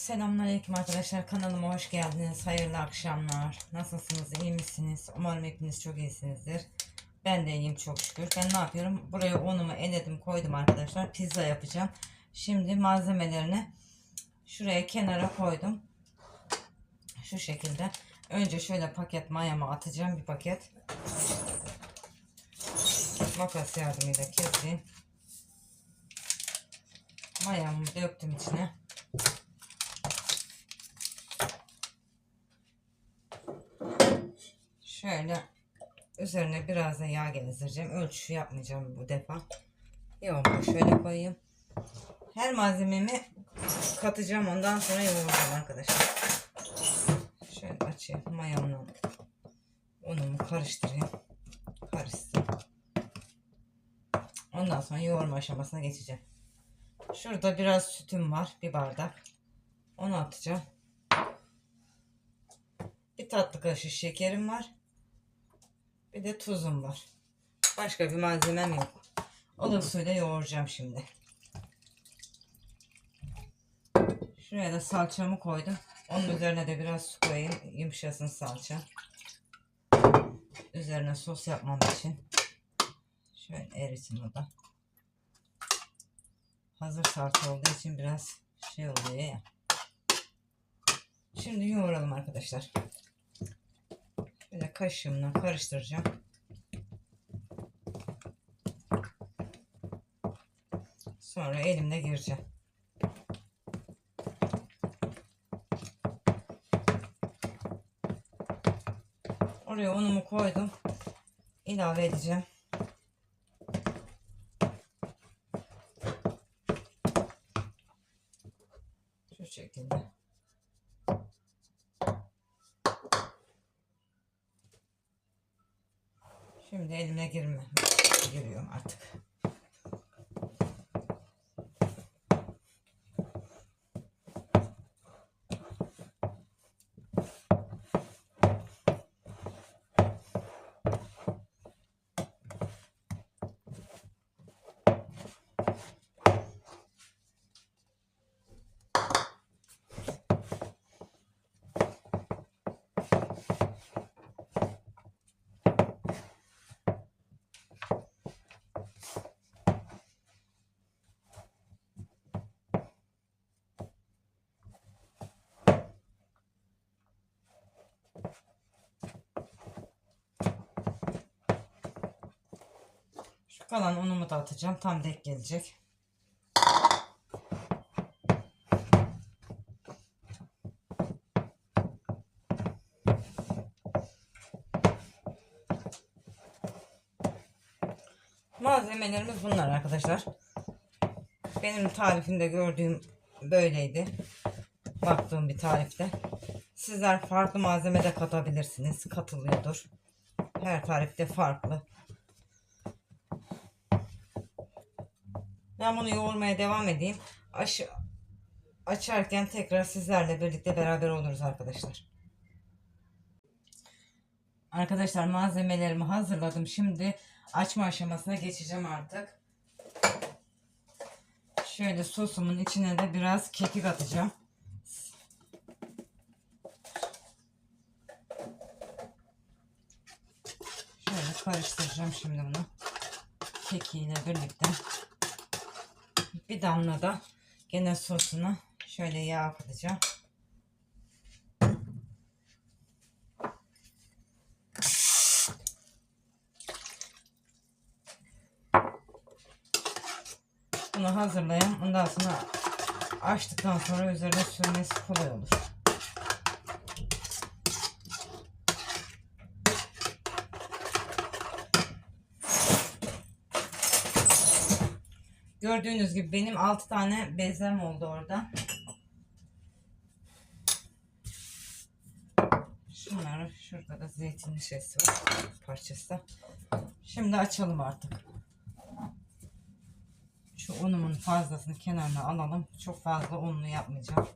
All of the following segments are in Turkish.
Selamünaleyküm arkadaşlar kanalıma hoş geldiniz. Hayırlı akşamlar. Nasılsınız? iyi misiniz? Umarım hepiniz çok iyisinizdir. Ben de iyiyim çok şükür. Ben ne yapıyorum? Buraya unumu eledim koydum arkadaşlar. Pizza yapacağım. Şimdi malzemelerini şuraya kenara koydum. Şu şekilde. Önce şöyle paket mayamı atacağım bir paket. Makas yardımıyla keseyim. Mayamı döktüm içine. Şöyle üzerine biraz da yağ gezdireceğim. Ölçü yapmayacağım bu defa. Yoğurma şöyle koyayım. Her malzememi katacağım. Ondan sonra yoğuracağım arkadaşlar. Şöyle açayım. Mayamla unumu karıştırayım. Karışsın. Ondan sonra yoğurma aşamasına geçeceğim. Şurada biraz sütüm var. Bir bardak. Onu atacağım. Bir tatlı kaşığı şekerim var. Bir de tuzum var. Başka bir malzemem yok. Ilık suyla yoğuracağım şimdi. Şuraya da salçamı koydum. Onun üzerine de biraz su koyayım. Yumuşasın salça. Üzerine sos yapmam için. Şöyle erisin o da. Hazır salça olduğu için biraz şey oluyor ya. Şimdi yoğuralım arkadaşlar. Kaşığımla karıştıracağım. Sonra elimle gireceğim. Oraya unumu koydum. İlave edeceğim. Şu şekilde. Şimdi elime girme. Giriyorum artık. Şu kalan unumu da atacağım. Tam denk gelecek. Malzemelerimiz bunlar arkadaşlar. Benim tarifimde gördüğüm böyleydi. Baktığım bir tarifte. Sizler farklı malzeme de katabilirsiniz. Katılıyordur. Her tarifte farklı. Ben bunu yoğurmaya devam edeyim. Aş açarken tekrar sizlerle birlikte beraber oluruz arkadaşlar. Arkadaşlar malzemelerimi hazırladım. Şimdi açma aşamasına geçeceğim artık. Şöyle sosumun içine de biraz kekik atacağım. Şöyle karıştıracağım şimdi bunu. Kekiğiyle birlikte. Bir damla da gene sosuna şöyle yağ katacağım. Bunu hazırlayayım. Ondan sonra açtıktan sonra üzerine sürmesi kolay olur. Gördüğünüz gibi benim 6 tane bezem oldu orada. Şunları şurada da zeytinli şeysi var. Parçası. Şimdi açalım artık. Şu unumun fazlasını kenarına alalım. Çok fazla unlu yapmayacağım.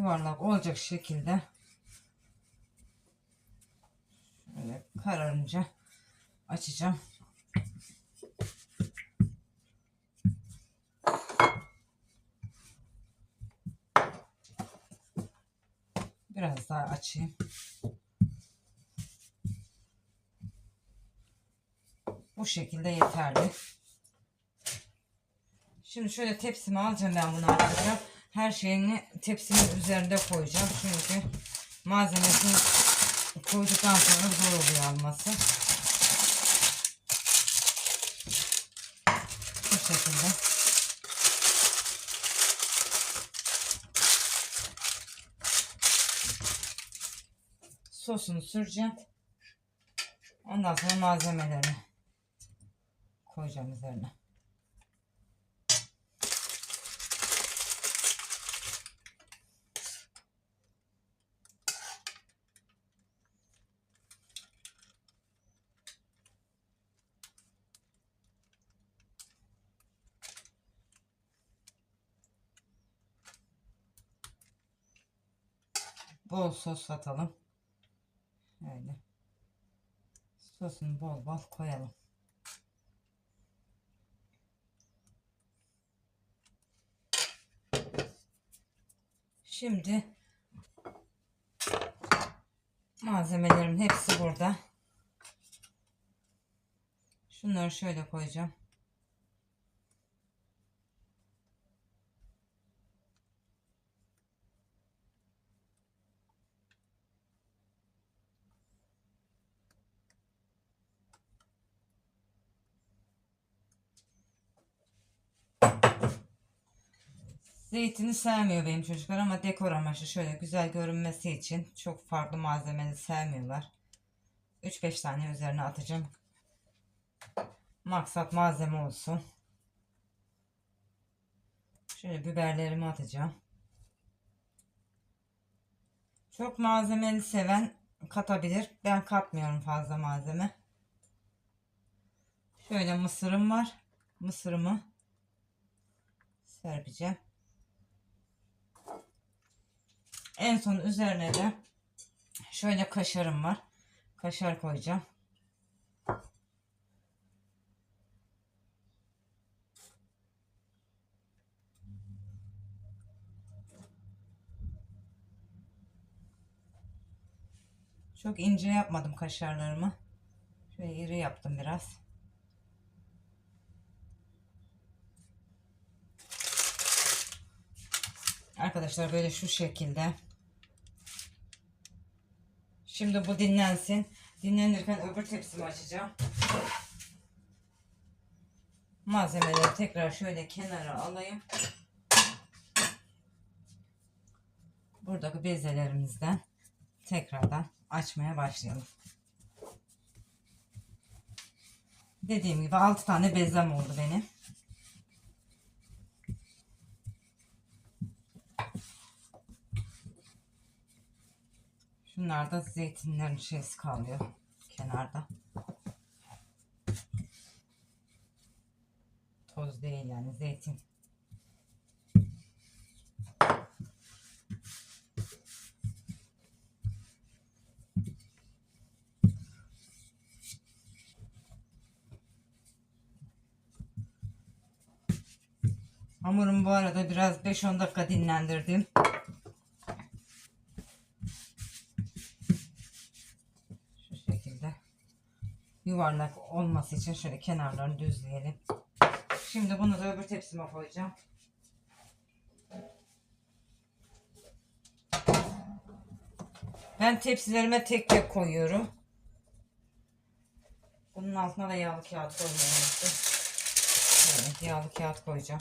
Yuvarlak olacak şekilde şöyle kararınca açacağım. Biraz daha açayım. Bu şekilde yeterli. Şimdi şöyle tepsimi alacağım ben bunu arkadaşlar. Her şeyini tepsimin üzerinde koyacağım. Çünkü malzemesini koyduktan sonra zor oluyor alması. Bu şekilde. Sosunu süreceğim. Ondan sonra malzemelerini koyacağım üzerine. Bol sos atalım. Öyle. Sosunu bol bol koyalım. Şimdi malzemelerim hepsi burada. Şunları şöyle koyacağım. Zeytini sevmiyor benim çocuklar ama dekor amaçlı şöyle güzel görünmesi için çok farklı malzemeli sevmiyorlar. 3-5 tane üzerine atacağım. Maksat malzeme olsun. Şöyle biberlerimi atacağım. Çok malzemeli seven katabilir. Ben katmıyorum fazla malzeme. Şöyle mısırım var. Mısırımı serpeceğim. En son üzerine de şöyle kaşarım var. Kaşar koyacağım. Çok ince yapmadım kaşarlarımı. Şöyle iri yaptım biraz. Arkadaşlar böyle şu şekilde. Şimdi bu dinlensin. Dinlenirken öbür tepsimi açacağım. Malzemeleri tekrar şöyle kenara alayım. Buradaki bezelerimizden tekrardan açmaya başlayalım. Dediğim gibi 6 tane bezem oldu benim. Şunlarda zeytinlerin şeysi kalıyor kenarda. Toz değil yani zeytin. Hamurumu bu arada biraz 5-10 dakika dinlendirdim. Şu şekilde yuvarlak olması için şöyle kenarlarını düzleyelim. Şimdi bunu da öbür tepsime koyacağım. Ben tepsilerime tek tek koyuyorum. Bunun altına da yağlı kağıt unuttum. Evet, yağlı kağıt koyacağım.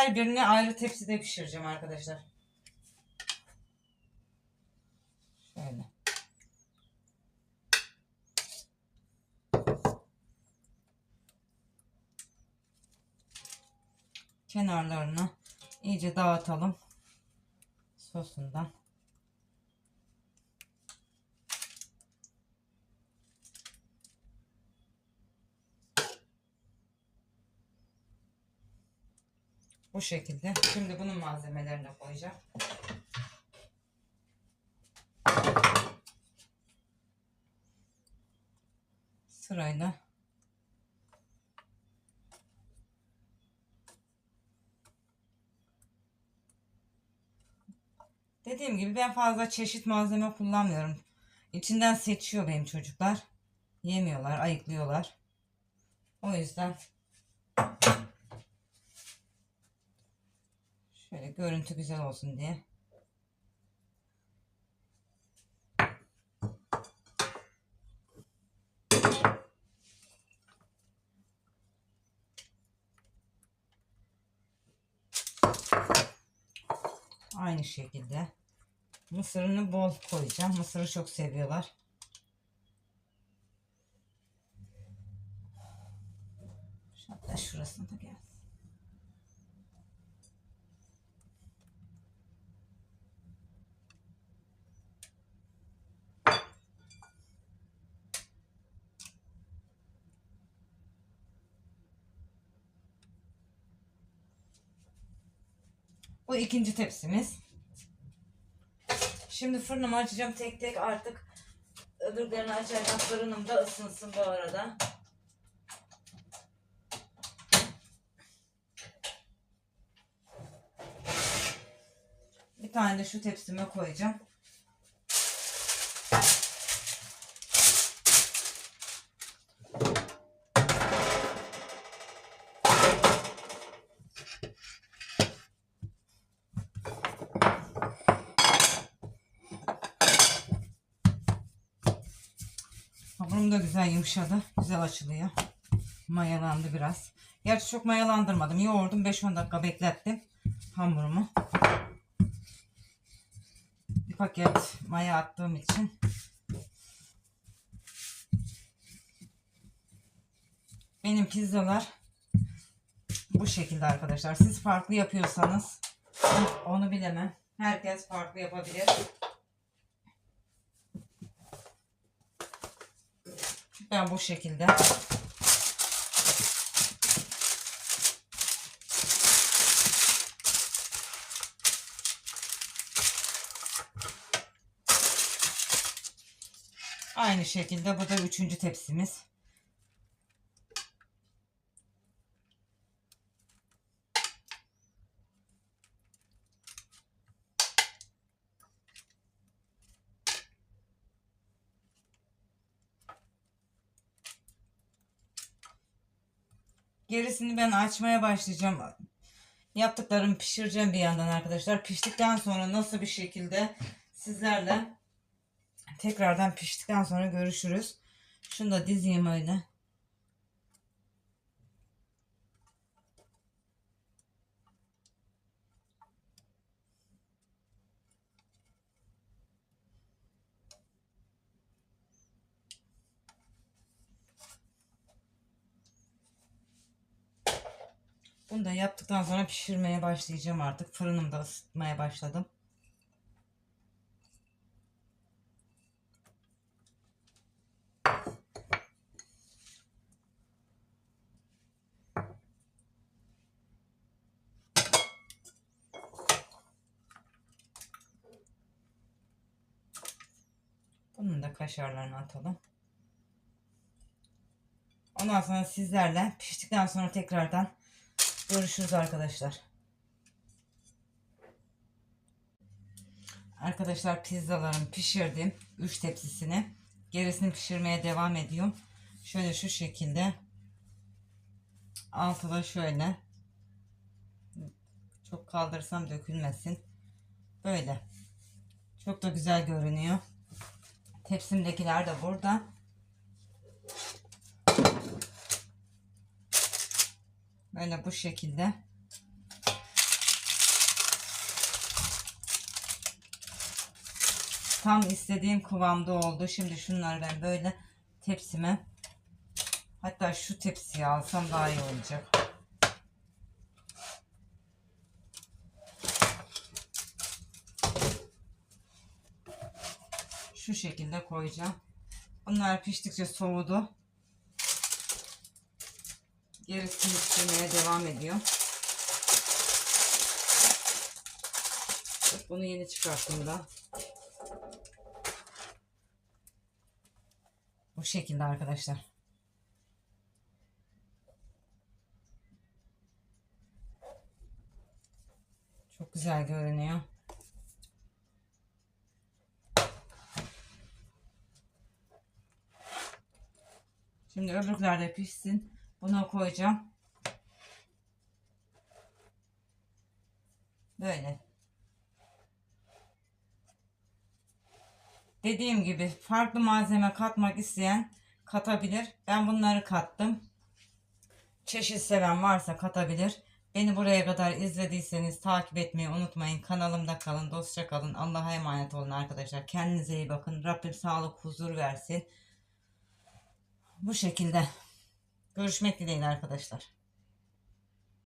Her birini ayrı tepside pişireceğim arkadaşlar. Şöyle. kenarlarını iyice dağıtalım sosundan. Bu şekilde. Şimdi bunun malzemelerini koyacağım. Sırayla Dediğim gibi ben fazla çeşit malzeme kullanmıyorum. İçinden seçiyor benim çocuklar. Yemiyorlar, ayıklıyorlar. O yüzden şöyle görüntü güzel olsun diye. Aynı şekilde. Mısırını bol koyacağım. Mısırı çok seviyorlar. Hatta şurasına da gelsin. Bu ikinci tepsimiz. Şimdi fırınımı açacağım tek tek artık öbürlerini açacağım. Fırınım da ısınsın bu arada. Bir tane de şu tepsime koyacağım. Hamurum da güzel yumuşadı. Güzel açılıyor. Mayalandı biraz. Gerçi çok mayalandırmadım. Yoğurdum 5-10 dakika beklettim hamurumu. Bir paket maya attığım için benim pizzalar bu şekilde arkadaşlar. Siz farklı yapıyorsanız onu bilemem. Herkes farklı yapabilir. Ben bu şekilde Aynı şekilde bu da üçüncü tepsimiz. Gerisini ben açmaya başlayacağım. Yaptıklarımı pişireceğim bir yandan arkadaşlar. Piştikten sonra nasıl bir şekilde sizlerle tekrardan piştikten sonra görüşürüz. Şunu da dizeyim öyle. Bunu da yaptıktan sonra pişirmeye başlayacağım artık. Fırınımda ısıtmaya başladım. Bunun da kaşarlarını atalım. Ondan sonra sizlerle piştikten sonra tekrardan görüşürüz arkadaşlar. Arkadaşlar pizzalarımı pişirdim. 3 tepsisini. Gerisini pişirmeye devam ediyorum. Şöyle şu şekilde. Altı da şöyle. Çok kaldırsam dökülmesin. Böyle. Çok da güzel görünüyor. Tepsimdekiler de burada. Böyle bu şekilde. Tam istediğim kıvamda oldu. Şimdi şunları ben böyle tepsime hatta şu tepsiye alsam daha iyi olacak. şu şekilde koyacağım. Bunlar piştikçe soğudu. Gerisini pişirmeye devam ediyor. Bunu yeni çıkarttım da. Bu şekilde arkadaşlar. Çok güzel görünüyor. Şimdi öbürler de pişsin. Buna koyacağım. Böyle. Dediğim gibi farklı malzeme katmak isteyen katabilir. Ben bunları kattım. Çeşit seven varsa katabilir. Beni buraya kadar izlediyseniz takip etmeyi unutmayın. Kanalımda kalın, dostça kalın. Allah'a emanet olun arkadaşlar. Kendinize iyi bakın. Rabbim sağlık, huzur versin. Bu şekilde. Görüşmek dileğiyle arkadaşlar.